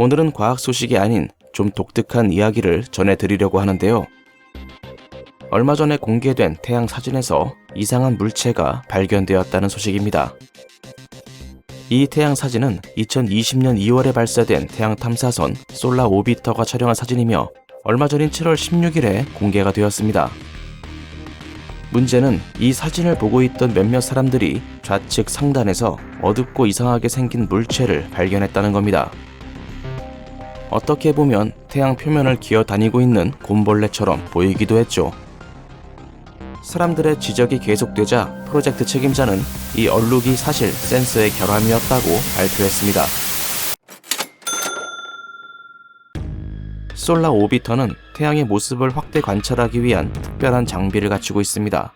오늘은 과학 소식이 아닌 좀 독특한 이야기를 전해드리려고 하는데요. 얼마 전에 공개된 태양 사진에서 이상한 물체가 발견되었다는 소식입니다. 이 태양 사진은 2020년 2월에 발사된 태양 탐사선 솔라 오비터가 촬영한 사진이며 얼마 전인 7월 16일에 공개가 되었습니다. 문제는 이 사진을 보고 있던 몇몇 사람들이 좌측 상단에서 어둡고 이상하게 생긴 물체를 발견했다는 겁니다. 어떻게 보면 태양 표면을 기어 다니고 있는 곰벌레처럼 보이기도 했죠. 사람들의 지적이 계속되자 프로젝트 책임자는 이 얼룩이 사실 센서의 결함이었다고 발표했습니다. 솔라 오비터는 태양의 모습을 확대 관찰하기 위한 특별한 장비를 갖추고 있습니다.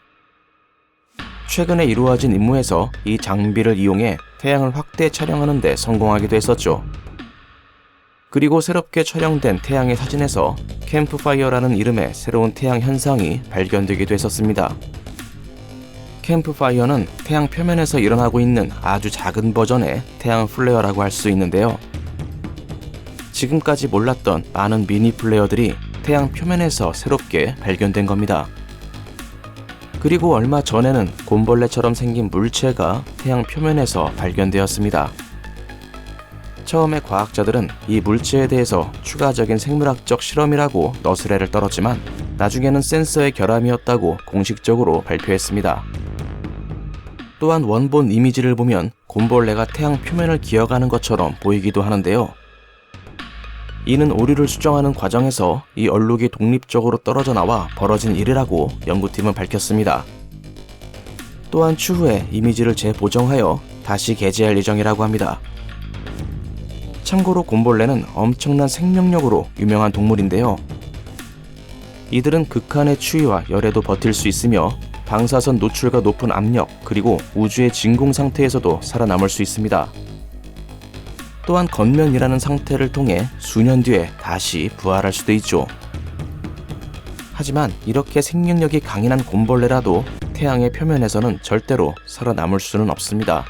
최근에 이루어진 임무에서 이 장비를 이용해 태양을 확대 촬영하는 데 성공하기도 했었죠. 그리고 새롭게 촬영된 태양의 사진에서 캠프파이어라는 이름의 새로운 태양 현상이 발견되기도 했었습니다. 캠프파이어는 태양 표면에서 일어나고 있는 아주 작은 버전의 태양 플레어라고 할 수 있는데요. 지금까지 몰랐던 많은 미니 플레어들이 태양 표면에서 새롭게 발견된 겁니다. 그리고 얼마 전에는 곰벌레처럼 생긴 물체가 태양 표면에서 발견되었습니다. 처음에 과학자들은 이 물체에 대해서 추가적인 생물학적 실험이라고 너스레를 떨었지만 나중에는 센서의 결함이었다고 공식적으로 발표했습니다. 또한 원본 이미지를 보면 곰벌레가 태양 표면을 기어가는 것처럼 보이기도 하는데요. 이는 오류를 수정하는 과정에서 이 얼룩이 독립적으로 떨어져 나와 벌어진 일이라고 연구팀은 밝혔습니다. 또한 추후에 이미지를 재보정하여 다시 게재할 예정이라고 합니다. 참고로 곰벌레는 엄청난 생명력으로 유명한 동물인데요. 이들은 극한의 추위와 열에도 버틸 수 있으며 방사선 노출과 높은 압력 그리고 우주의 진공 상태에서도 살아남을 수 있습니다. 또한 건면이라는 상태를 통해 수년 뒤에 다시 부활할 수도 있죠. 하지만 이렇게 생명력이 강인한 곰벌레라도 태양의 표면에서는 절대로 살아남을 수는 없습니다.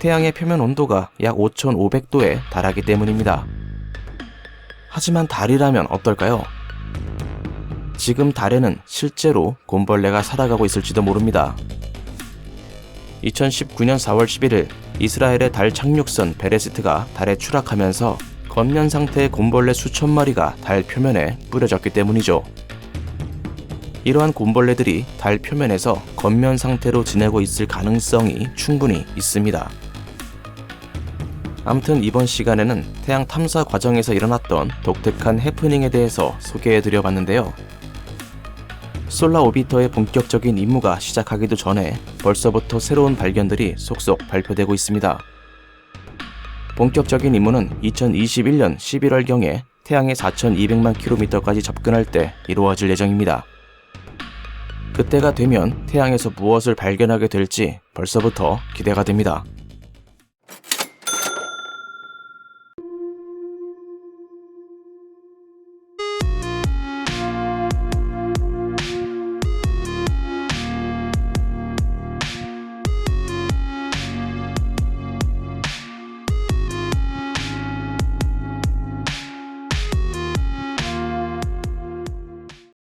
태양의 표면 온도가 약 5,500도에 달하기 때문입니다. 하지만 달이라면 어떨까요? 지금 달에는 실제로 곰벌레가 살아가고 있을지도 모릅니다. 2019년 4월 11일 이스라엘의 달 착륙선 베레시트가 달에 추락하면서 겉면 상태의 곰벌레 수천 마리가 달 표면에 뿌려졌기 때문이죠. 이러한 곰벌레들이 달 표면에서 겉면 상태로 지내고 있을 가능성이 충분히 있습니다. 아무튼 이번 시간에는 태양 탐사 과정에서 일어났던 독특한 해프닝에 대해서 소개해 드려 봤는데요. 솔라 오비터의 본격적인 임무가 시작하기도 전에 벌써부터 새로운 발견들이 속속 발표되고 있습니다. 본격적인 임무는 2021년 11월경에 태양의 4,200만 킬로미터까지 접근할 때 이루어질 예정입니다. 그때가 되면 태양에서 무엇을 발견하게 될지 벌써부터 기대가 됩니다.